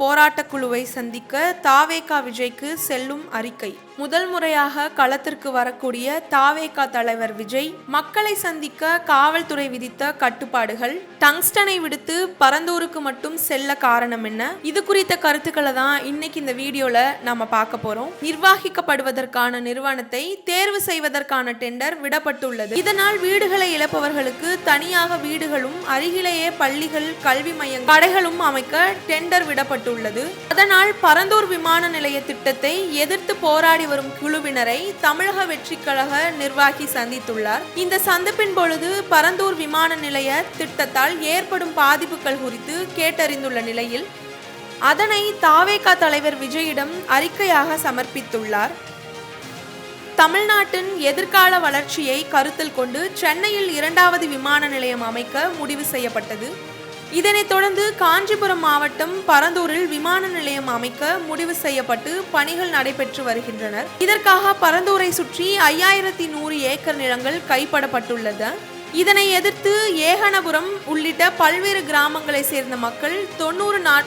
போராட்டக் குழுவை சந்திக்க தாவேகா விஜய்க்கு செல்லும் அறிக்கை. முதல் முறையாக களத்திற்கு வரக்கூடிய தாவேகா தலைவர் விஜய் மக்களை சந்திக்க காவல்துறை விதித்த கட்டுப்பாடுகள் டங்ஸ்டனை விடுத்து பரந்தூருக்கு மட்டும் செல்ல காரணம் என்ன? இது குறித்த கருத்துக்களை தான் இன்னைக்கு இந்த வீடியோல நாம பார்க்க போறோம். நிர்வாகிக்கப்படுவதற்கான நிறுவனத்தை தேர்வு செய்வதற்கான டெண்டர் விடப்பட்டுள்ளது. இதனால் வீடுகளை இழப்பவர்களுக்கு தனியாக வீடுகளும் அருகிலேயே பள்ளிகள் கல்வி மையம் கடைகளும் அமைக்க டெண்டர் விடப்பட்டு விடப்பட்டுள்ளது அதனால் பரந்தூர் விமான நிலைய திட்டத்தை எதிர்த்து போராடி வரும் குழுவினரை தமிழக வெற்றிக் கழக நிர்வாகி சந்தித்துள்ளார். இந்த சந்திப்பின் பொழுது பரந்தூர் விமான நிலைய திட்டத்தால் ஏற்படும் பாதிப்புகள் குறித்து கேட்டறிந்துள்ள நிலையில் அதனை தாவேகா தலைவர் விஜயிடம் அறிக்கையாக சமர்ப்பித்துள்ளார். தமிழ்நாட்டின் எதிர்கால வளர்ச்சியை கருத்தில் கொண்டு சென்னையில் இரண்டாவது விமான நிலையம் அமைக்க முடிவு செய்யப்பட்டது. இதனைத் தொடர்ந்து காஞ்சிபுரம் மாவட்டம் பரந்தூரில் விமான நிலையம் அமைக்க முடிவு செய்யப்பட்டு பணிகள் நடைபெற்று வருகின்றனர். இதற்காக பரந்தூரை சுற்றி ஐயாயிரத்தி நூறு ஏக்கர் நிலங்கள் கைப்படப்பட்டுள்ளது இதனை எதிர்த்து ஏகனபுரம் உள்ளிட்ட பல்வேறு கிராமங்களை சேர்ந்த மக்கள் தொண்ணூறு நாட்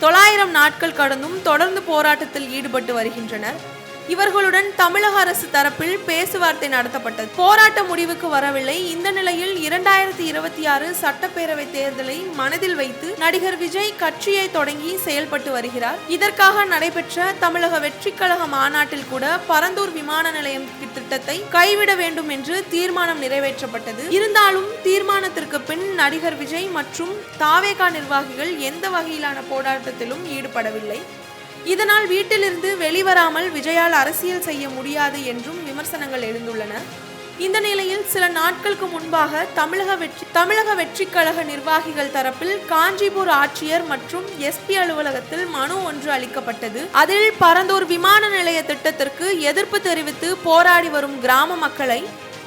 தொள்ளாயிரம் நாட்கள் கடந்தும் தொடர்ந்து போராட்டத்தில் ஈடுபட்டு வருகின்றனர். இவர்களுடன் தமிழக அரசு தரப்பில் பேச்சுவார்த்தை நடத்தப்பட்டது. போராட்ட முடிவுக்கு வரவில்லை. இந்த நிலையில் இரண்டாயிரத்தி இருபத்தி ஆறு சட்டப்பேரவை தேர்தலை மனதில் வைத்து நடிகர் விஜய் கட்சியை தொடங்கி செயல்பட்டு வருகிறார். இதற்காக நடைபெற்ற தமிழக வெற்றிக்கழக மாநாட்டில் கூட பரந்தூர் விமான நிலையம் திட்டத்தை கைவிட வேண்டும் என்று தீர்மானம் நிறைவேற்றப்பட்டது. இருந்தாலும் தீர்மானத்திற்கு பின் நடிகர் விஜய் மற்றும் தாவேகா நிர்வாகிகள் எந்த வகையிலான போராட்டத்திலும் ஈடுபடவில்லை. இதனால் வீட்டிலிருந்து வெளிவராமல் விஜயால் அரசியல் செய்ய முடியாது என்றும் விமர்சனங்கள் எழுந்துள்ளன. இந்த நிலையில் சில நாட்களுக்கு முன்பாக தமிழக வெற்றி தமிழக வெற்றிக்கழக நிர்வாகிகள் தரப்பில் காஞ்சிபுர் ஆட்சியர் மற்றும் எஸ்பி அலுவலகத்தில் மனு ஒன்று அளிக்கப்பட்டது. அதில் பரந்தூர் விமான நிலைய திட்டத்திற்கு எதிர்ப்பு தெரிவித்து போராடி வரும் கிராம மக்களை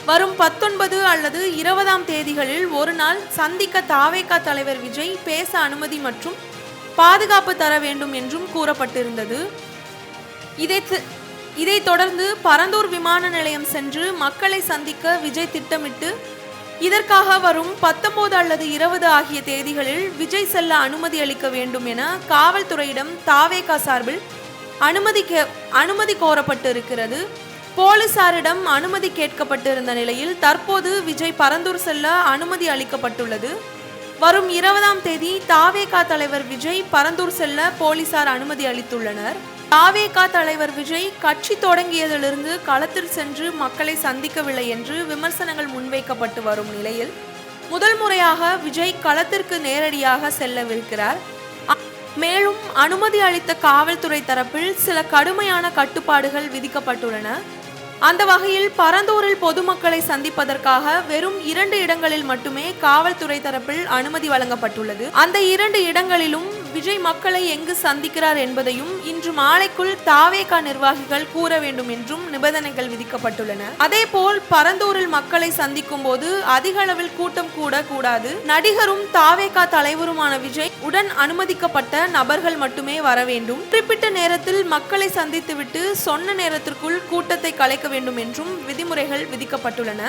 வரும் பத்தொன்பது அல்லது இருபதாம் தேதிகளில் ஒரு நாள் சந்திக்க தாவேகா தலைவர் விஜய் பேச அனுமதி மற்றும் பாதுகாப்பு தர வேண்டும் என்றும் கூறப்பட்டிருந்தது. இதை இதைத் தொடர்ந்து பரந்தூர் விமான நிலையம் சென்று மக்களை சந்திக்க விஜய் திட்டமிட்டு இதற்காக வரும் பத்தொன்பது அல்லது இருபது ஆகிய தேதிகளில் விஜய் செல்ல அனுமதி அளிக்க வேண்டும் என காவல்துறையிடம் தாவேகா சார்பில் அனுமதி கே- அனுமதி கோரப்பட்டிருக்கிறது. போலீசாரிடம் அனுமதி கேட்கப்பட்டிருந்த நிலையில் தற்போது விஜய் பரந்தூர் செல்ல அனுமதி அளிக்கப்பட்டுள்ளது. வரும் இருபதாம் தேதி தாவேகா தலைவர் விஜய் பரந்தூர் செல்ல போலீசார் அனுமதி அளித்துள்ளனர். தாவேகா தலைவர் விஜய் கட்சி தொடங்கியதிலிருந்து களத்தில் சென்று மக்களை சந்திக்கவில்லை என்று விமர்சனங்கள் முன்வைக்கப்பட்டு வரும் நிலையில் முதல் முறையாக விஜய் களத்திற்கு நேரடியாக செல்லவிருக்கிறார். மேலும் அனுமதி அளித்த காவல்துறை தரப்பில் சில கடுமையான கட்டுப்பாடுகள் விதிக்கப்பட்டுள்ளன. அந்த வகையில் பரந்தூரில் பொதுமக்களை சந்திப்பதற்காக வெறும் இரண்டு இடங்களில் மட்டுமே காவல்துறை தரப்பில் அனுமதி வழங்கப்பட்டுள்ளது. அந்த இரண்டு இடங்களிலும் விஜய் மக்களை எங்கு சந்திக்கிறார் என்பதையும் இன்று மாலைக்குள் தாவேகா நிர்வாகிகள் கூற வேண்டும் என்றும் நிபந்தனைகள் விதிக்கப்பட்டுள்ளன. அதேபோல் பரந்தூரில் மக்களை சந்திக்கும் போது அதிக அளவில் கூட்டம் கூட கூடாது. நடிகரும் தாவேகா தலைவருமான விஜய் உடன் அனுமதிக்கப்பட்ட நபர்கள் மட்டுமே வர வேண்டும். குறிப்பிட்ட நேரத்தில் மக்களை சந்தித்துவிட்டு சொன்ன நேரத்திற்குள் கூட்டத்தை கலைக்க வேண்டும் என்றும் விதிமுறைகள் விதிக்கப்பட்டுள்ளன.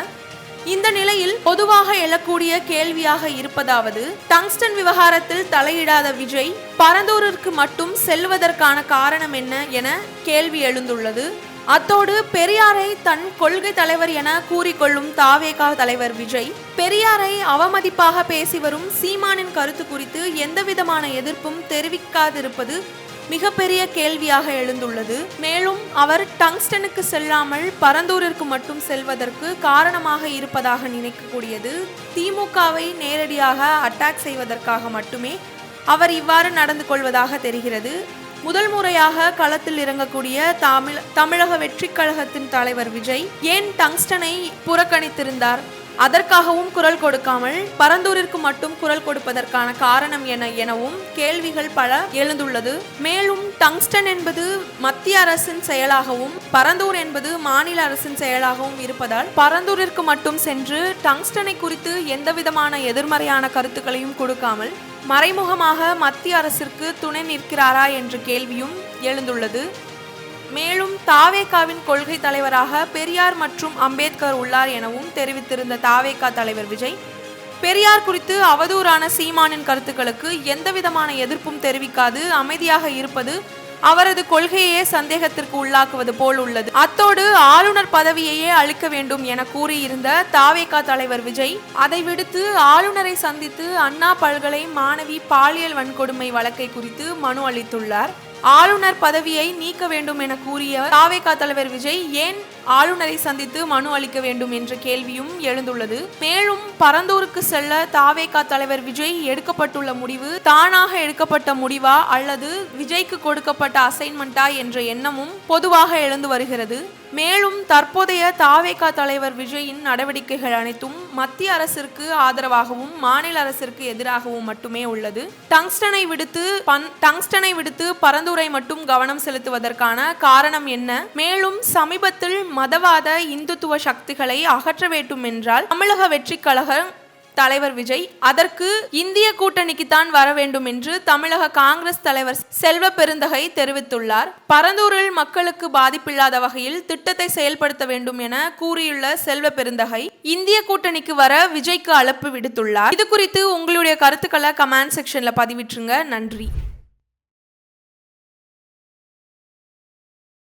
இந்த நிலையில் பொதுவாக எழக்கூடிய கேள்வியாக இருப்பதாவது டங்ஸ்டன் விவகாரத்தில் தலையிடாத விஜய் பரந்தூரிற்கு மட்டும் செல்வதற்கான காரணம் என்ன என கேள்வி எழுந்துள்ளது. அத்தோடு பெரியாரை தன் கொள்கை தலைவர் என கூறிக்கொள்ளும் தாவேகா தலைவர் விஜய் பெரியாரை அவமதிப்பாக பேசி வரும் சீமானின் கருத்து குறித்து எந்தவிதமான எதிர்ப்பும் தெரிவிக்காதிருப்பது மிகப்பெரிய கேள்வியாக எழுந்துள்ளது. மேலும் அவர் டங்ஸ்டனுக்கு செல்லாமல் பரந்தூரிற்கு மட்டும் செல்வதற்கு காரணமாக இருப்பதாக நினைக்கக்கூடியது. திமுகவை நேரடியாக அட்டாக் செய்வதற்காக மட்டுமே அவர் இவ்வாறு நடந்து கொள்வதாக தெரிகிறது. முதல் முறையாக களத்தில் இறங்கக்கூடிய தமிழ் தமிழக வெற்றி கழகத்தின் தலைவர் விஜய் ஏன் டங்ஸ்டனை புறக்கணித்திருந்தார்? அதற்காகவும் குரல் கொடுக்காமல் பரந்தூரிற்கு மட்டும் குரல் கொடுப்பதற்கான காரணம் என எனவும் கேள்விகள் பல எழுந்துள்ளது. மேலும் டங்ஸ்டன் என்பது மத்திய அரசின் செயலாகவும் பரந்தூர் என்பது மாநில அரசின் செயலாகவும் இருப்பதால் பரந்தூரிற்கு மட்டும் சென்று டங்ஸ்டனை குறித்து எந்தவிதமான எதிர்மறையான கருத்துக்களையும் கொடுக்காமல் மறைமுகமாக மத்திய அரசிற்கு துணை நிற்கிறாரா என்ற கேள்வியும் எழுந்துள்ளது. மேலும் தாவேகாவின் கொள்கை தலைவராக பெரியார் மற்றும் அம்பேத்கர் உள்ளார் எனவும் தெரிவித்திருந்த தாவேகா தலைவர் விஜய் பெரியார் குறித்து அவதூறான சீமானின் கருத்துக்களுக்கு எந்தவிதமான எதிர்ப்பும் தெரிவிக்காது அமைதியாக இருப்பது அவரது கொள்கையே சந்தேகத்திற்கு உள்ளாக்குவது போல் உள்ளது. அத்தோடு ஆளுநர் பதவியையே அளிக்க வேண்டும் என கூறியிருந்த தாவேகா தலைவர் விஜய் அதை விடுத்து ஆளுநரை சந்தித்து அண்ணா பல்கலை மாணவி பாலியல் வன்கொடுமை வழக்கை குறித்து மனு அளித்துள்ளார். ஆளுநர் பதவியை நீக்க வேண்டும் என கூறிய தாவேகா தலைவர் விஜய் ஏன் ஆளுநரை சந்தித்து மனு அளிக்க வேண்டும் என்ற கேள்வியும் எழுந்துள்ளது. மேலும் பரந்தூருக்கு செல்ல தாவேகா தலைவர் விஜய் எடுக்கப்பட்டுள்ள முடிவு தானாக எடுக்கப்பட்ட முடிவா அல்லது விஜய்க்கு கொடுக்கப்பட்ட அசைன்மெண்டா என்ற எண்ணமும் பொதுவாக எழுந்து வருகிறது. மேலும் தற்போதைய தாவேகா தலைவர் விஜயின் நடவடிக்கைகள் அனைத்தும் மத்திய அரசிற்கு ஆதரவாகவும் மாநில அரசிற்கு எதிராகவும் மட்டுமே உள்ளது. டங்ஸ்டனை விடுத்து பன் டங்ஸ்டனை விடுத்து பரந்தூரை மட்டும் கவனம் செலுத்துவதற்கான காரணம் என்ன? மேலும் சமீபத்தில் மதவாத இந்துத்துவ சக்திகளை அகற்ற வேண்டும் என்றால் தமிழக வெற்றி கழகம் தலைவர் விஜய் அதற்கு இந்திய கூட்டணிக்கு தான் வர வேண்டும் என்று தமிழக காங்கிரஸ் தலைவர் செல்வ பெருந்தகை தெரிவித்துள்ளார். பரந்தூரில் மக்களுக்கு பாதிப்பில்லாத வகையில் திட்டத்தை செயல்படுத்த வேண்டும் என கூறியுள்ள செல்வ பெருந்தகை இந்திய கூட்டணிக்கு வர விஜய்க்கு அழைப்பு விடுத்துள்ளார். இது குறித்து உங்களுடைய கருத்துக்களை கமெண்ட் செக்ஷன்ல பதிவிட்டுருங்க. நன்றி.